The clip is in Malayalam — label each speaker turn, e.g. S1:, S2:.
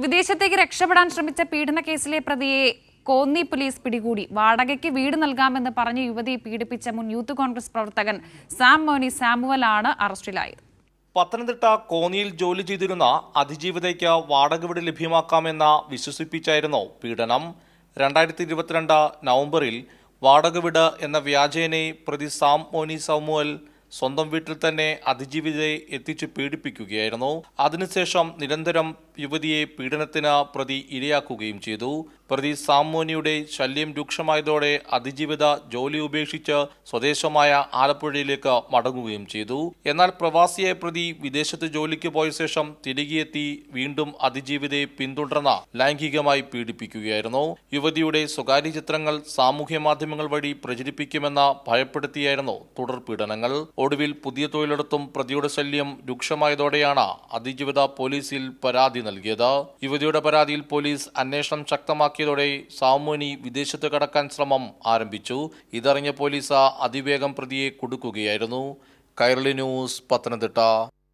S1: വിദേശത്തേക്ക് രക്ഷപ്പെടാൻ ശ്രമിച്ച പീഡന കേസിലെ പ്രതിയെ കോന്നി പോലീസ് പിടികൂടി. വാടകയ്ക്ക് വീട് നൽകാമെന്ന് പറഞ്ഞ് യുവതിയെ പീഡിപ്പിച്ച മുൻ യൂത്ത് കോൺഗ്രസ് പ്രവർത്തകൻ സാം മോനി ആണ് അറസ്റ്റിലായത്.
S2: പത്തനംതിട്ട കോന്നിയിൽ ജോലി ചെയ്തിരുന്ന അതിജീവിതയ്ക്ക് വാടക വീട് ലഭ്യമാക്കാമെന്ന വിശ്വസിപ്പിച്ചായിരുന്നു പീഡനം. രണ്ടായിരത്തി ഇരുപത്തിരണ്ട് നവംബറിൽ വാടക വീട് എന്ന വ്യാജേനെ പ്രതി സാം മോനി സാമുവൽ സ്വന്തം വീട്ടിൽ തന്നെ അതിജീവിതയെ എത്തിച്ച് പീഡിപ്പിക്കുകയായിരുന്നു. അതിനുശേഷം നിരന്തരം യുവതിയെ പീഡനത്തിന് പ്രതി ഇരയാക്കുകയും ചെയ്തു. പ്രതി സാമോനിയുടെ ശല്യം രൂക്ഷമായതോടെ അതിജീവിത ജോലി ഉപേക്ഷിച്ച് സ്വദേശമായ ആലപ്പുഴയിലേക്ക് മടങ്ങുകയും ചെയ്തു. എന്നാൽ പ്രവാസിയെ പ്രതി വിദേശത്ത് ജോലിക്ക് പോയ ശേഷം തിരികെയെത്തി വീണ്ടും അതിജീവിതയെ പിന്തുടർന്ന ലൈംഗികമായി പീഡിപ്പിക്കുകയായിരുന്നു. യുവതിയുടെ സ്വകാര്യ ചിത്രങ്ങൾ സാമൂഹ്യ മാധ്യമങ്ങൾ വഴി പ്രചരിപ്പിക്കുമെന്ന ഭയപ്പെടുത്തിയായിരുന്നു തുടർ പീഡനങ്ങൾ. ഒടുവിൽ പുതിയ തൊഴിലെടുത്തും പ്രതിയുടെ ശല്യം രൂക്ഷമായതോടെയാണ് അതിജീവിത പോലീസിൽ പരാതി നൽകിയത്. യുവതിയുടെ പരാതിയിൽ പോലീസ് അന്വേഷണം ശക്തമാക്കിയതോടെ സാമൂനി വിദേശത്ത് കടക്കാൻ ശ്രമം ആരംഭിച്ചു. ഇതറിഞ്ഞ പോലീസ് അതിവേഗം പ്രതിയെ കൊടുക്കുകയായിരുന്നു. കൈരളി ന്യൂസ് പത്തനംതിട്ട.